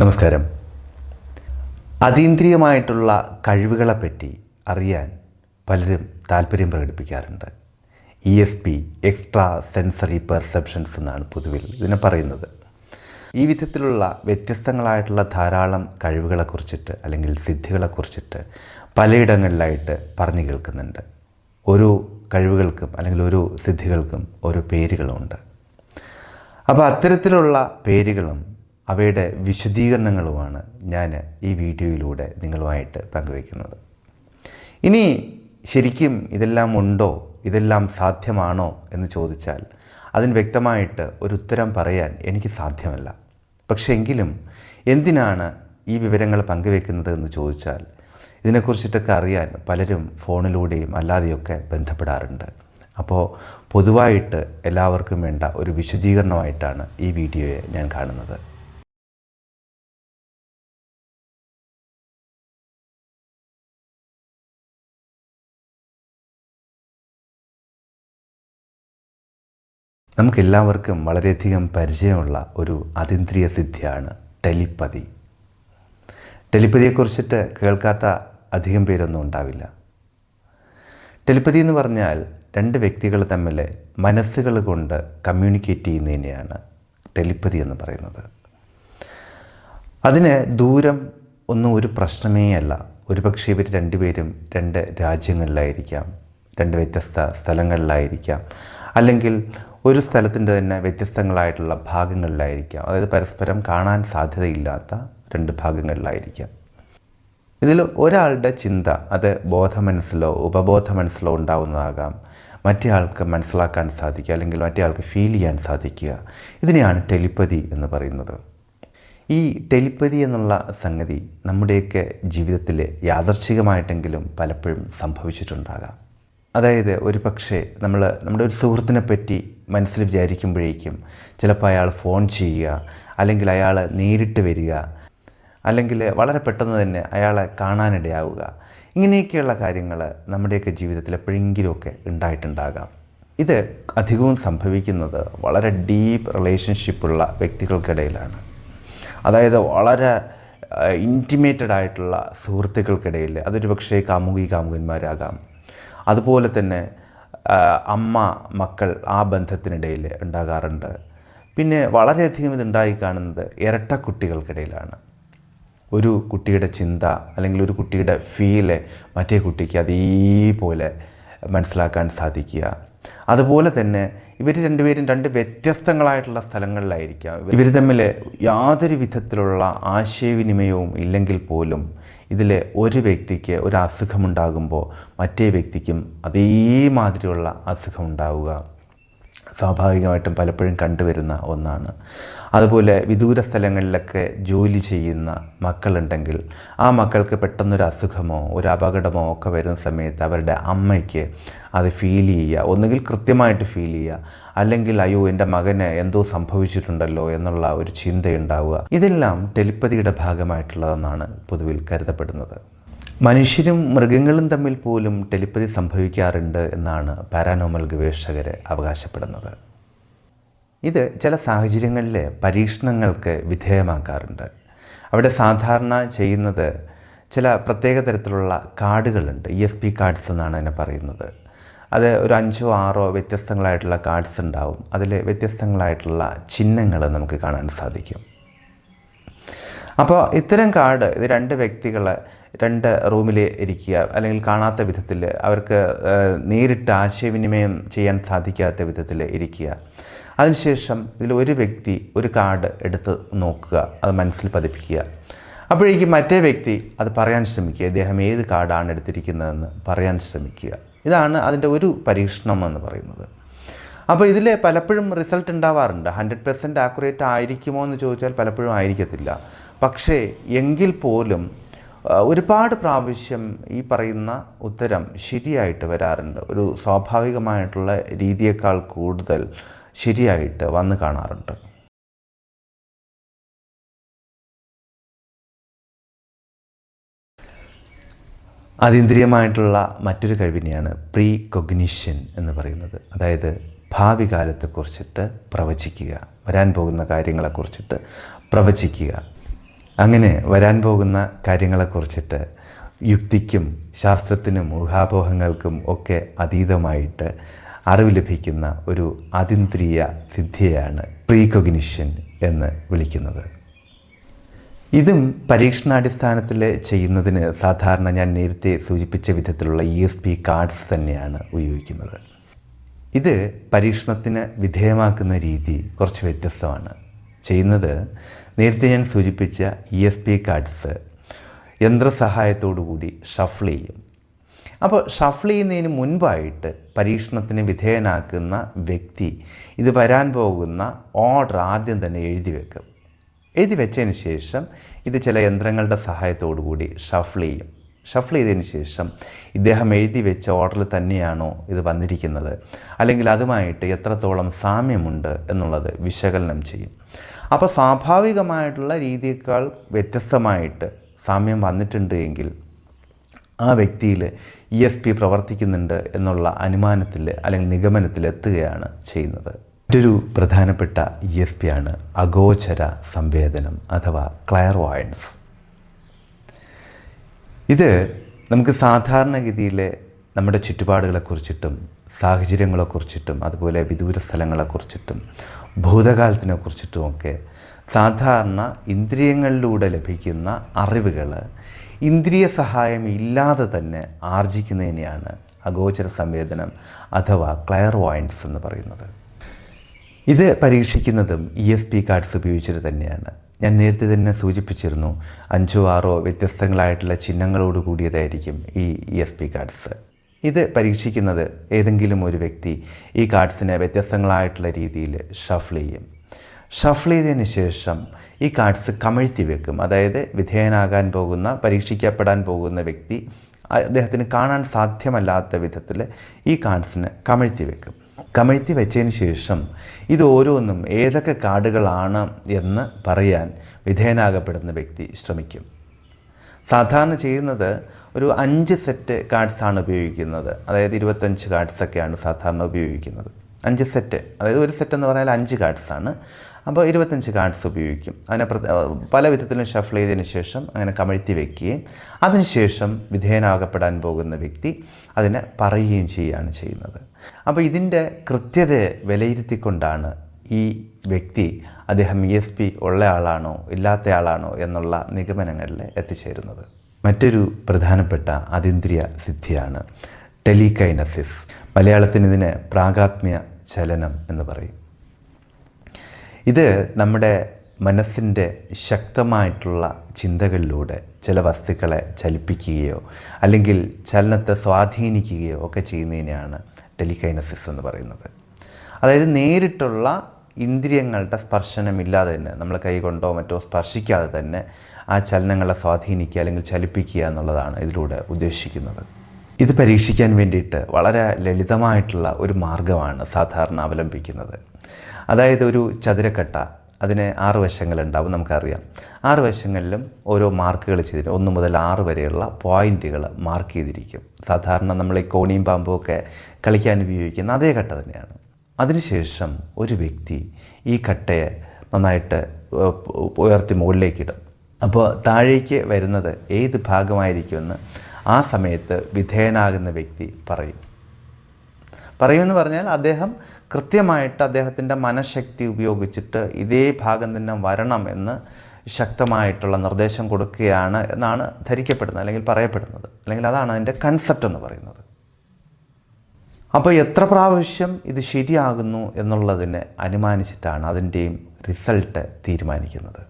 നമസ്കാരം. അതീന്ദ്രിയമായിട്ടുള്ള കഴിവുകളെപ്പറ്റി അറിയാൻ പലരും താല്പര്യം പ്രകടിപ്പിക്കാറുണ്ട്. E S P extra sensory perceptions എന്നാണ് പൊതുവിൽ ഇതിനെ പറയുന്നത്. ഈ വിധത്തിലുള്ള വ്യത്യസ്തങ്ങളായിട്ടുള്ള ധാരാളം കഴിവുകളെക്കുറിച്ചിട്ട് അല്ലെങ്കിൽ സിദ്ധികളെക്കുറിച്ചിട്ട് പലയിടങ്ങളിലായിട്ട് പറഞ്ഞു കേൾക്കുന്നുണ്ട്. ഓരോ കഴിവുകൾക്കും അല്ലെങ്കിൽ ഓരോ സിദ്ധികൾക്കും ഓരോ പേരുകളുമുണ്ട് അപ്പോൾ അത്തരത്തിലുള്ള പേരുകളും അവയുടെ വിശദീകരണങ്ങളുമാണ് ഞാൻ ഈ വീഡിയോയിലൂടെ നിങ്ങളുമായിട്ട് പങ്കുവയ്ക്കുന്നത്. ഇനി ശരിക്കും ഇതെല്ലാം ഉണ്ടോ? ഇതെല്ലാം സാധ്യമാണോ എന്ന് ചോദിച്ചാൽ അതിന് വ്യക്തമായിട്ട് ഒരു ഉത്തരം പറയാൻ എനിക്ക് സാധ്യമല്ല. പക്ഷേ എങ്കിലും എന്തിനാണ് ഈ വിവരങ്ങൾ പങ്കുവെക്കുന്നത് എന്ന് ചോദിച്ചാൽ ഇതിനെക്കുറിച്ചിട്ടൊക്കെ അറിയാൻ പലരും ഫോണിലൂടെയും അല്ലാതെയൊക്കെ ബന്ധപ്പെടാറുണ്ട്. അപ്പോൾ പൊതുവായിട്ട് എല്ലാവർക്കും വേണ്ട ഒരു വിശദീകരണമായിട്ടാണ് ഈ വീഡിയോയെ ഞാൻ കാണുന്നത്. നമുക്കെല്ലാവർക്കും വളരെയധികം പരിചയമുള്ള ഒരു അതീന്ദ്രിയ സിദ്ധിയാണ് ടെലിപ്പതി. ടെലിപ്പതിയെക്കുറിച്ചിട്ട് കേൾക്കാത്ത അധികം പേരൊന്നും ഉണ്ടാവില്ല. ടെലിപ്പതി എന്ന് പറഞ്ഞാൽ രണ്ട് വ്യക്തികൾ തമ്മിൽ മനസ്സുകൾ കൊണ്ട് കമ്മ്യൂണിക്കേറ്റ് ചെയ്യുന്നതിനെയാണ് ടെലിപ്പതി എന്ന് പറയുന്നത്. അതിന് ദൂരം ഒന്നും ഒരു പ്രശ്നമേ അല്ല. ഒരുപക്ഷെ ഇവർ രണ്ടുപേരും രണ്ട് രാജ്യങ്ങളിലായിരിക്കാം രണ്ട് വ്യത്യസ്ത സ്ഥലങ്ങളിലായിരിക്കാം. അല്ലെങ്കിൽ ഒരു സ്ഥലത്തിന്റെ തന്നെ വ്യത്യസ്തങ്ങളായിട്ടുള്ള ഭാഗങ്ങളിലായിരിക്കാം. അതായത് പരസ്പരം കാണാൻ സാധ്യതയില്ലാത്ത രണ്ട് ഭാഗങ്ങളിലായിരിക്കാം. ഇതിൽ ഒരാളുടെ ചിന്ത അത് ബോധമനസ്സിലോ ഉപബോധ മനസ്സിലോ ഉണ്ടാവുന്നതാകാം. മറ്റേ ആൾക്ക് മനസ്സിലാക്കാൻ സാധിക്കുക അല്ലെങ്കിൽ മറ്റേ ആൾക്ക് ഫീൽ ചെയ്യാൻ സാധിക്കുക. ഇതിനെയാണ് ടെലിപ്പതി എന്ന് പറയുന്നത്. ഈ ടെലിപ്പതി എന്നുള്ള സംഗതി നമ്മുടെയൊക്കെ ജീവിതത്തിൽ യാദർച്ഛികമായിട്ടെങ്കിലും പലപ്പോഴും സംഭവിച്ചിട്ടുണ്ടാകാം. അതായത് ഒരു പക്ഷേ നമ്മൾ നമ്മുടെ ഒരു സുഹൃത്തിനെ പറ്റി മനസ്സിൽ വിചാരിക്കുമ്പോഴേക്കും ചിലപ്പോൾ അയാൾ ഫോൺ ചെയ്യുക അല്ലെങ്കിൽ അയാൾ നേരിട്ട് വരിക അല്ലെങ്കിൽ വളരെ പെട്ടെന്ന് തന്നെ അയാളെ കാണാനിടയാവുക. ഇങ്ങനെയൊക്കെയുള്ള കാര്യങ്ങൾ നമ്മുടെയൊക്കെ ജീവിതത്തിൽ എപ്പോഴെങ്കിലുമൊക്കെ ഉണ്ടായിട്ടുണ്ടാകാം. ഇത് അധികവും സംഭവിക്കുന്നത് വളരെ ഡീപ്പ് റിലേഷൻഷിപ്പുള്ള വ്യക്തികൾക്കിടയിലാണ്. അതായത് വളരെ ഇന്റിമേറ്റഡ് ആയിട്ടുള്ള സുഹൃത്തുക്കൾക്കിടയിൽ അതൊരു പക്ഷേ കാമുകി കാമുകന്മാരാകാം. അതുപോലെ തന്നെ അമ്മ മക്കൾ ആ ബന്ധത്തിനിടയിൽ ഉണ്ടാകാറുണ്ട്. പിന്നെ വളരെയധികം ഇതുണ്ടായി കാണുന്നത് ഇരട്ട കുട്ടികൾക്കിടയിലാണ് ഒരു കുട്ടിയുടെ ചിന്ത അല്ലെങ്കിൽ ഒരു കുട്ടിയുടെ ഫീൽ മറ്റേ കുട്ടിക്ക് അതേപോലെ മനസ്സിലാക്കാൻ സാധിക്കുക. അതുപോലെ തന്നെ ഇവർ രണ്ടുപേരും രണ്ട് വ്യത്യസ്തങ്ങളായിട്ടുള്ള സ്ഥലങ്ങളിലായിരിക്കാം. ഇവർ തമ്മിൽ യാതൊരു വിധത്തിലുള്ള ആശയവിനിമയവും ഇല്ലെങ്കിൽ പോലും ഇതിൽ ഒരു വ്യക്തിക്ക് ഒരു അസുഖമുണ്ടാകുമ്പോൾ മറ്റേ വ്യക്തിക്കും അതേമാതിരിയുള്ള അസുഖം ഉണ്ടാവുക സ്വാഭാവികമായിട്ടും പലപ്പോഴും കണ്ടുവരുന്ന ഒന്നാണ്. അതുപോലെ വിദൂര സ്ഥലങ്ങളിലൊക്കെ ജോലി ചെയ്യുന്ന മക്കളുണ്ടെങ്കിൽ ആ മക്കൾക്ക് പെട്ടെന്നൊരു അസുഖമോ ഒരു അപകടമോ ഒക്കെ വരുന്ന സമയത്ത് അവരുടെ അമ്മയ്ക്ക് അത് ഫീൽ ചെയ്യുക. ഒന്നുകിൽ കൃത്യമായിട്ട് ഫീൽ ചെയ്യുക. അല്ലെങ്കിൽ അയ്യോ എന്റെ മകന് എന്തോ സംഭവിച്ചിട്ടുണ്ടല്ലോ എന്നുള്ള ഒരു ചിന്തയുണ്ടാവുക. ഇതെല്ലാം ടെലിപ്പതിയുടെ ഭാഗമായിട്ടുള്ളതെന്നാണ് പൊതുവിൽ കരുതപ്പെടുന്നത്. മനുഷ്യരും മൃഗങ്ങളും തമ്മിൽ പോലും ടെലിപ്പതി സംഭവിക്കാറുണ്ട് എന്നാണ് പാരാനോമൽ ഗവേഷകർ അവകാശപ്പെടുന്നത്. ഇത് ചില സാഹചര്യങ്ങളിൽ പരീക്ഷണങ്ങൾക്ക് വിധേയമാക്കാറുണ്ട്. അവിടെ സാധാരണ ചെയ്യുന്നത് ചില പ്രത്യേക തരത്തിലുള്ള കാർഡുകളുണ്ട്. ഇ എസ് പി കാർഡ്സ് എന്നാണ് അതിനെ പറയുന്നത്. അത് ഒരു അഞ്ചോ ആറോ വ്യത്യസ്തങ്ങളായിട്ടുള്ള കാർഡ്സ് ഉണ്ടാവും. അതിൽ വ്യത്യസ്തങ്ങളായിട്ടുള്ള ചിഹ്നങ്ങൾ നമുക്ക് കാണാൻ സാധിക്കും. അപ്പോൾ ഇത്തരം കാർഡ് ഇത് രണ്ട് വ്യക്തികൾ രണ്ട് റൂമിൽ ഇരിക്കുക അല്ലെങ്കിൽ കാണാത്ത വിധത്തിൽ അവർക്ക് നേരിട്ട് ആശയവിനിമയം ചെയ്യാൻ സാധിക്കാത്ത വിധത്തിൽ ഇരിക്കുക. അതിനുശേഷം ഇതിൽ ഒരു വ്യക്തി ഒരു കാർഡ് എടുത്ത് നോക്കുക അത് മനസ്സിൽ പതിപ്പിക്കുക. അപ്പോഴേക്കും മറ്റേ വ്യക്തി അത് പറയാൻ ശ്രമിക്കുക ഇദ്ദേഹം ഏത് കാർഡാണ് എടുത്തിരിക്കുന്നതെന്ന് പറയാൻ ശ്രമിക്കുക. ഇതാണ് അതിന്റെ ഒരു പരീക്ഷണം എന്ന് പറയുന്നത്. അപ്പോൾ ഇതിൽ പലപ്പോഴും റിസൾട്ട് ഉണ്ടാവാറുണ്ട്. ഹൺഡ്രഡ് പെർസെന്റ് ആക്യുറേറ്റ് ആയിരിക്കുമോ എന്ന് ചോദിച്ചാൽ പലപ്പോഴും ആയിരിക്കത്തില്ല. പക്ഷേ എങ്കിൽ പോലും ഒരുപാട് പ്രാവശ്യം ഈ പറയുന്ന ഉത്തരം ശരിയായിട്ട് വരാറുണ്ട്. ഒരു സ്വാഭാവികമായിട്ടുള്ള രീതിയേക്കാൾ കൂടുതൽ ശരിയായിട്ട് വന്നു കാണാറുണ്ട്. അതീന്ദ്രിയമായിട്ടുള്ള മറ്റൊരു കഴിവിനെയാണ് പ്രീ കൊഗ്നിഷൻ എന്ന് പറയുന്നത്. അതായത് ഭാവി കാലത്തെക്കുറിച്ചിട്ട് പ്രവചിക്കുക വരാൻ പോകുന്ന കാര്യങ്ങളെക്കുറിച്ചിട്ട് പ്രവചിക്കുക. അങ്ങനെ വരാൻ പോകുന്ന കാര്യങ്ങളെക്കുറിച്ചിട്ട് യുക്തിക്കും ശാസ്ത്രത്തിനും ഊഹാപോഹങ്ങൾക്കും ഒക്കെ അതീതമായിട്ട് അറിവ് ലഭിക്കുന്ന ഒരു അതീന്ദ്രിയ സിദ്ധിയാണ് പ്രീകൊഗ്നിഷൻ എന്ന് വിളിക്കുന്നത്. ഇതും പരീക്ഷണാടിസ്ഥാനത്തിൽ ചെയ്യുന്നതിന് സാധാരണ ഞാൻ നേരത്തെ സൂചിപ്പിച്ച വിധത്തിലുള്ള ഇ എസ് പി കാർഡ്സ് തന്നെയാണ് ഉപയോഗിക്കുന്നത്. ഇത് പരീക്ഷണത്തിന് വിധേയമാക്കുന്ന രീതി കുറച്ച് വ്യത്യസ്തമാണ്. ചെയ്യുന്നത് നേരത്തെ ഞാൻ സൂചിപ്പിച്ച ഇ എസ് പി കാർഡ്സ് യന്ത്രസഹായത്തോടുകൂടി ഷഫിൾ ചെയ്യും. അപ്പോൾ ഷഫിൾ ചെയ്യുന്നതിന് മുൻപായിട്ട് പരീക്ഷണത്തിന് വിധേയനാക്കുന്ന വ്യക്തി ഇത് വരാൻ പോകുന്ന ഓർഡർ ആദ്യം തന്നെ എഴുതി വെക്കും. എഴുതി വെച്ചതിന് ശേഷം ഇത് ചില യന്ത്രങ്ങളുടെ കൂടി ഷഫിൾ ചെയ്യും. ഷഫിൾ ചെയ്തതിന് ശേഷം ഇദ്ദേഹം എഴുതി വെച്ച ഓർഡറിൽ തന്നെയാണോ ഇത് വന്നിരിക്കുന്നത്? അല്ലെങ്കിൽ അതുമായിട്ട് എത്രത്തോളം സാമ്യമുണ്ട് എന്നുള്ളത് വിശകലനം ചെയ്യും. അപ്പോൾ സ്വാഭാവികമായിട്ടുള്ള രീതിയേക്കാൾ വ്യത്യസ്തമായിട്ട് സാമ്യം വന്നിട്ടുണ്ട് എങ്കിൽ ആ വ്യക്തിയിൽ ഇ എസ് പി പ്രവർത്തിക്കുന്നുണ്ട് എന്നുള്ള അനുമാനത്തിൽ അല്ലെങ്കിൽ നിഗമനത്തിൽ എത്തുകയാണ് ചെയ്യുന്നത്. മറ്റൊരു പ്രധാനപ്പെട്ട ഇ എസ് പി ആണ് അഗോചര സംവേദനം അഥവാ ക്ലയർവായൻസ്. ഇത് നമുക്ക് സാധാരണഗതിയിൽ നമ്മുടെ ചുറ്റുപാടുകളെക്കുറിച്ചിട്ടും സാഹചര്യങ്ങളെക്കുറിച്ചിട്ടും അതുപോലെ വിദൂര സ്ഥലങ്ങളെക്കുറിച്ചിട്ടും ഭൂതകാലത്തിനെക്കുറിച്ചിട്ടുമൊക്കെ സാധാരണ ഇന്ദ്രിയങ്ങളിലൂടെ ലഭിക്കുന്ന അറിവുകൾ ഇന്ദ്രിയ സഹായം ഇല്ലാതെ തന്നെ ആർജിക്കുന്നതിനെയാണ് അഗോചര സംവേദനം അഥവാ ക്ലയർ വോയിൻസ് എന്ന് പറയുന്നത്. ഇത് പരീക്ഷിക്കുന്നതും ഇ എസ് പി കാർഡ്സ് ഉപയോഗിച്ചിട്ട് തന്നെയാണ്. ഞാൻ നേരത്തെ തന്നെ സൂചിപ്പിച്ചിരുന്നു അഞ്ചോ ആറോ വ്യത്യസ്തങ്ങളായിട്ടുള്ള ചിഹ്നങ്ങളോട് കൂടിയതായിരിക്കും ഈ ഇ എസ് പി കാർഡ്സ്. ഇത് പരീക്ഷിക്കുന്നത് ഏതെങ്കിലും ഒരു വ്യക്തി ഈ കാർഡ്സിനെ വ്യത്യസ്തങ്ങളായിട്ടുള്ള രീതിയിൽ ഷഫിൾ ചെയ്യും. ഷഫിൾ ചെയ്തതിന് ശേഷം ഈ കാർഡ്സ് കമഴ്ത്തി വെക്കും. അതായത് വിധേയനാകാൻ പോകുന്ന പരീക്ഷിക്കപ്പെടാൻ പോകുന്ന വ്യക്തി അദ്ദേഹത്തിന് കാണാൻ സാധ്യമല്ലാത്ത വിധത്തിൽ ഈ കാർഡ്സിനെ കമഴ്ത്തി വെക്കും. കമഴ്ത്തി വെച്ചതിന് ശേഷം ഇത് ഓരോന്നും ഏതൊക്കെ കാർഡുകളാണ് എന്ന് പറയാൻ വിധേയനാകപ്പെടുന്ന വ്യക്തി ശ്രമിക്കും. സാധാരണ ചെയ്യുന്നത് ഒരു അഞ്ച് സെറ്റ് കാർഡ്സാണ് ഉപയോഗിക്കുന്നത്. അതായത് ഇരുപത്തഞ്ച് കാർഡ്സൊക്കെയാണ് സാധാരണ ഉപയോഗിക്കുന്നത്. അഞ്ച് സെറ്റ് അതായത് ഒരു സെറ്റ് എന്ന് പറഞ്ഞാൽ അഞ്ച് കാർഡ്സാണ് അപ്പോൾ ഇരുപത്തഞ്ച് കാർഡ്സ് ഉപയോഗിക്കും. അതിനെ പല വിധത്തിലും ഷഫിൾ ചെയ്തതിന് ശേഷം അങ്ങനെ കമഴ്ത്തി വയ്ക്കുകയും അതിനുശേഷം വിധേയനാകപ്പെടാൻ പോകുന്ന വ്യക്തി അതിനെ പറയുകയും ചെയ്യുകയാണ് ചെയ്യുന്നത്. അപ്പോൾ ഇതിന്റെ കൃത്യതയെ വിലയിരുത്തിക്കൊണ്ടാണ് ഈ വ്യക്തി അദ്ദേഹം ഇ എസ് പി ഉള്ള ആളാണോ ഇല്ലാത്ത ആളാണോ എന്നുള്ള നിഗമനങ്ങളിൽ എത്തിച്ചേരുന്നത്. മറ്റൊരു പ്രധാനപ്പെട്ട അതീന്ദ്രിയ സിദ്ധിയാണ് ടെലികൈനസിസ്. മലയാളത്തിന് ഇതിന് പ്രാഗാത്മ്യ ചലനം എന്ന് പറയും. ഇത് നമ്മുടെ മനസ്സിന്റെ ശക്തമായിട്ടുള്ള ചിന്തകളിലൂടെ ചില വസ്തുക്കളെ ചലിപ്പിക്കുകയോ അല്ലെങ്കിൽ ചലനത്തെ സ്വാധീനിക്കുകയോ ഒക്കെ ചെയ്യുന്നതിനെയാണ് ടെലികൈനസിസ് എന്ന് പറയുന്നത്. അതായത് നേരിട്ടുള്ള ഇന്ദ്രിയങ്ങളുടെ സ്പർശനമില്ലാതെ തന്നെ നമ്മൾ കൈ കൊണ്ടോ മറ്റോ സ്പർശിക്കാതെ തന്നെ ആ ചലനങ്ങളെ സ്വാധീനിക്കുക അല്ലെങ്കിൽ ചലിപ്പിക്കുക എന്നുള്ളതാണ് ഇതിലൂടെ ഉദ്ദേശിക്കുന്നത്. ഇത് പരീക്ഷിക്കാൻ വേണ്ടിയിട്ട് വളരെ ലളിതമായിട്ടുള്ള ഒരു മാർഗമാണ് സാധാരണ അവലംബിക്കുന്നത്. അതായത് ഒരു ചതുരക്കട്ട അതിന് ആറ് വശങ്ങളുണ്ടാവും നമുക്കറിയാം. ആറ് വശങ്ങളിലും ഓരോ മാർക്കുകൾ ചെയ്തിട്ട് ഒന്ന് മുതൽ ആറ് വരെയുള്ള പോയിന്റുകൾ മാർക്ക് ചെയ്തിരിക്കും. സാധാരണ നമ്മൾ ഈ കോണിയും പാമ്പും ഒക്കെ കളിക്കാൻ ഉപയോഗിക്കുന്ന അതേ കട്ട തന്നെയാണ്. അതിനുശേഷം ഒരു വ്യക്തി ഈ കട്ടയെ നന്നായിട്ട് ഉയർത്തി മുകളിലേക്കിടും. അപ്പോൾ താഴേക്ക് വരുന്നത് ഏത് ഭാഗമായിരിക്കുമെന്ന് ആ സമയത്ത് വിധേയനാകുന്ന വ്യക്തി പറയും. പറയുമെന്ന് പറഞ്ഞാൽ അദ്ദേഹം കൃത്യമായിട്ട് അദ്ദേഹത്തിന്റെ മനഃശക്തി ഉപയോഗിച്ചിട്ട് ഇതേ ഭാഗം തന്നെ വരണം എന്ന് ശക്തമായിട്ടുള്ള നിർദ്ദേശം കൊടുക്കുകയാണ് എന്നാണ് ധരിക്കപ്പെടുന്നത് അല്ലെങ്കിൽ പറയപ്പെടുന്നത്. അല്ലെങ്കിൽ അതാണ് അതിന്റെ കൺസെപ്റ്റ് എന്ന് പറയുന്നത്. അപ്പോൾ എത്ര പ്രാവശ്യം ഇത് ശരിയാകുന്നു എന്നുള്ളതിനെ അനുമാനിച്ചിട്ടാണ് അതിന്റെയും റിസൾട്ട് തീരുമാനിക്കുന്നത്.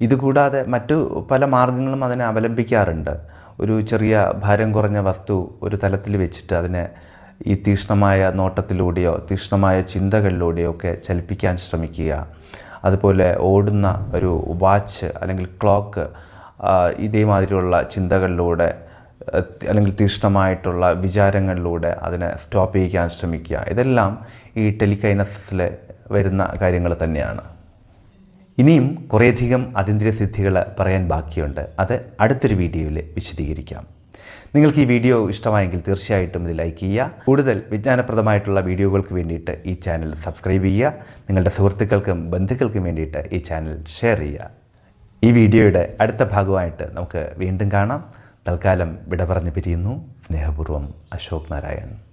ഇതുകൂടാതെ മറ്റു പല മാർഗങ്ങളും അതിനെ അവലംബിക്കാറുണ്ട്. ഒരു ചെറിയ ഭാരം കുറഞ്ഞ വസ്തു ഒരു തലത്തിൽ വെച്ചിട്ട് അതിനെ ഈ തീക്ഷ്ണമായ നോട്ടത്തിലൂടെയോ തീക്ഷ്ണമായ ചിന്തകളിലൂടെയോ ഒക്കെ ചലിപ്പിക്കാൻ ശ്രമിക്കുക. അതുപോലെ ഓടുന്ന ഒരു വാച്ച് അല്ലെങ്കിൽ ക്ലോക്ക് ഇതേമാതിരിയുള്ള ചിന്തകളിലൂടെ അല്ലെങ്കിൽ തീക്ഷ്ണമായിട്ടുള്ള വിചാരങ്ങളിലൂടെ അതിനെ സ്റ്റോപ്പ് ചെയ്യിക്കാൻ ശ്രമിക്കുക. ഇതെല്ലാം ഈ ടെലികൈനസിൽ വരുന്ന കാര്യങ്ങൾ തന്നെയാണ്. ഇനിയും കുറേയധികം അതീന്ദ്രിയ സിദ്ധികൾ പറയാൻ ബാക്കിയുണ്ട്. അത് അടുത്തൊരു വീഡിയോയിൽ വിശദീകരിക്കാം. നിങ്ങൾക്ക് ഈ വീഡിയോ ഇഷ്ടമായെങ്കിൽ തീർച്ചയായിട്ടും ഇത് ലൈക്ക് ചെയ്യുക. കൂടുതൽ വിജ്ഞാനപ്രദമായിട്ടുള്ള വീഡിയോകൾക്ക് വേണ്ടിയിട്ട് ഈ ചാനൽ സബ്സ്ക്രൈബ് ചെയ്യുക. നിങ്ങളുടെ സുഹൃത്തുക്കൾക്കും ബന്ധുക്കൾക്കും വേണ്ടിയിട്ട് ഈ ചാനൽ ഷെയർ ചെയ്യുക. ഈ വീഡിയോയുടെ അടുത്ത ഭാഗമായിട്ട് നമുക്ക് വീണ്ടും കാണാം. തൽക്കാലം വിട പറഞ്ഞ് പിരിയുന്നു. സ്നേഹപൂർവം അശോക് നാരായൺ.